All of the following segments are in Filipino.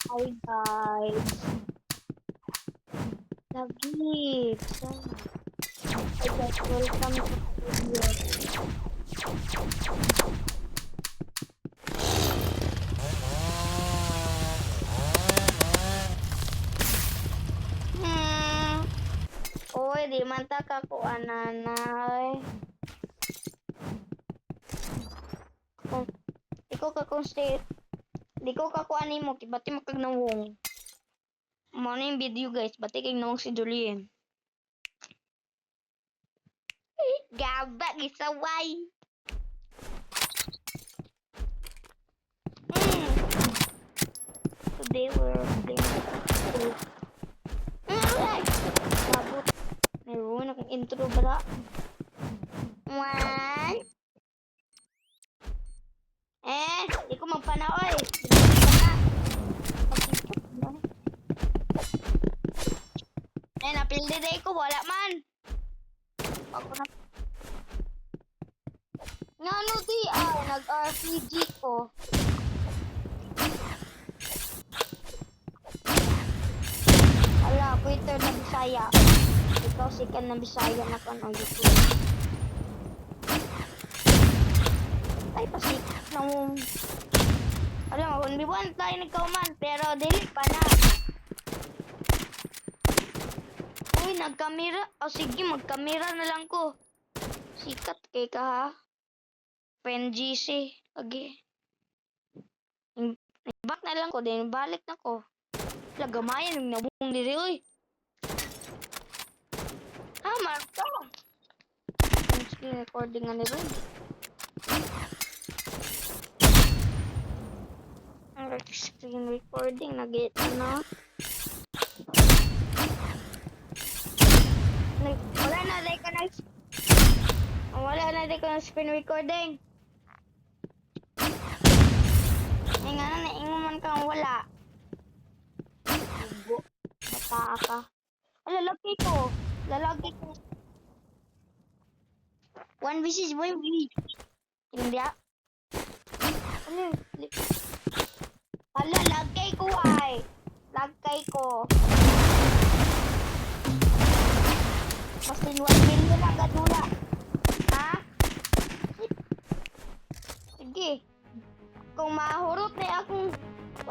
Hi guys. Lagi. Hi guys, welcome to the video. Hmm. Oy, di man ta ka ko ananay. Kung ikaw ka di ko ka kuha nimo kay bati makagnawong. Mo na yung video guys, bati kay nawong si Julian. Gaba gisaway. Mm. Today we're playing. Alright. Sabot. Meron akong intro bara. One. Eh, di ko magpanaoy. Napildi day ko, wala man. Ako na. Nga no di ah, nag-RPG ko. Ala, Twitter na Bisaya. Ikaw sikan na Bisaya na kan ang YouTube. Ay, pasik na mo. Alam kung bibuan tayo nagkauman, pero dili pa na. Uy, nagkamera. O sige, magkamera na lang ko. Sikat kay ka ha. Pen GC. Back na lang ko, din balik na ko. Lagamayan yung nabung diri, uy. Ha, Marco. Yung recording nga ni Ron. Ang screen recording, nag-get na. Nag- Wala na, day ka na. Oh, Wala na, day ka na screen recording. Ay nga na, naingon man kang wala. Ugo. Bata ka. Ay, lalaki ko. Lalaki ko. One visis boy, boy. Hindi ah. Ano yun? Hala, lagkay ko ay. Lagkay ko.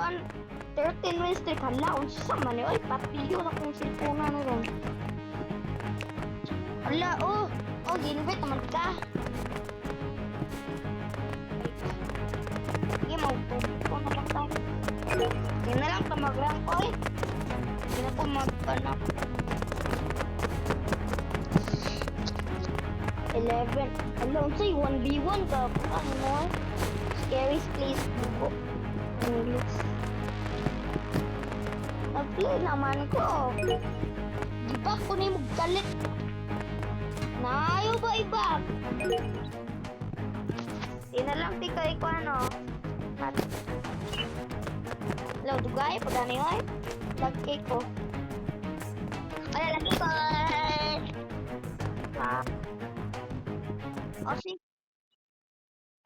One, 13 win streak, hala, unsa sa man eh. Oy, patiyo na kong silpuna na ron. Hala, oh. Oh, ginbit naman ka. Sige, maupo ko na lang tayo. Hindi na lang tamaglang ko eh. Hindi na po magpanak. 11. Hello, say 1v1 ka. Ano mo? Scary place po. English. Nag-play naman ko. Di ba ko na yung galit? Nayo ba iba? Di na lang tika ko ano. Mat. Hello, dugay. Pagani eh. Lagkay ko. Ay, lagi ko. Ah. O si...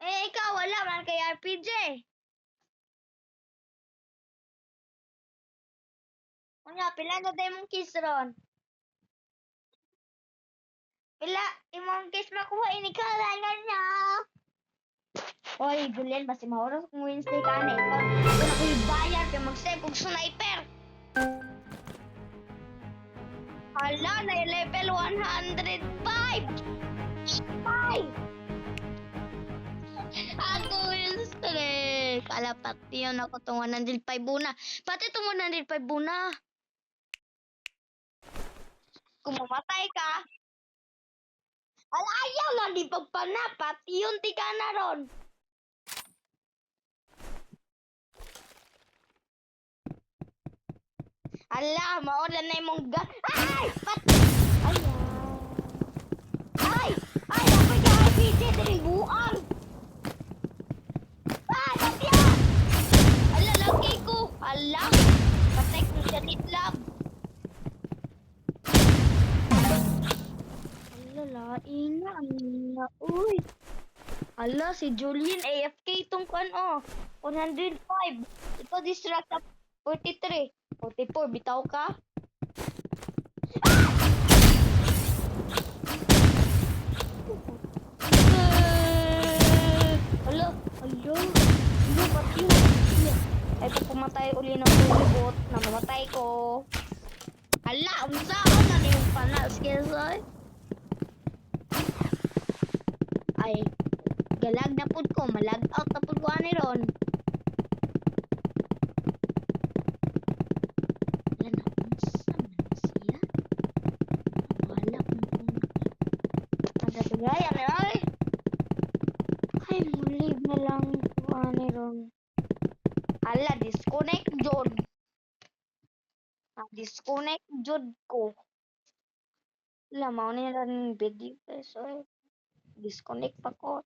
Eh, ikaw, wala man kay RPG. Unya, pila na tayo mong kiss ron? Pila, imong kiss makuha, inikalangan niya. Oy, Julian, basi maoras kung Wednesday ka na. Ikaw, ako na ko bayar kay mag-save kong sniper. Hala, na level 105. Ay! Ako Wednesday. Kala pati yun ako itong 105 buna. Pati itong 105 buna. Kung mamatay ka, ala ayaw lang di pagpana. Pati yun di ka na ron. Ala, maola na imong ga... Ay! Pati! Ayaw. Ay! Ay! Dapat ka RPG din buang! Ay! Pati ah! Ala, lagi ko! Ala! Patay ko siya nitlab! Ala, lain na. Ala, uy! Ala, si Julian AFK itong kan oh. 105. Ito distract up. 43. 44, bitaw ka? Alo, alo. Alo, pati yun. Ito pumatay uli ng bulibot na mamatay ko. Ala, unsa ko na yung panas kesa. Ay, galag na pud ko, malag out na pud ko ani ron. Wala na, ay. Ay, muli na lang ko ani ron. Ala, disconnect jod. Disconnect jod ko. Wala, mao na lang video guys. Oy. Disconnect pa ko.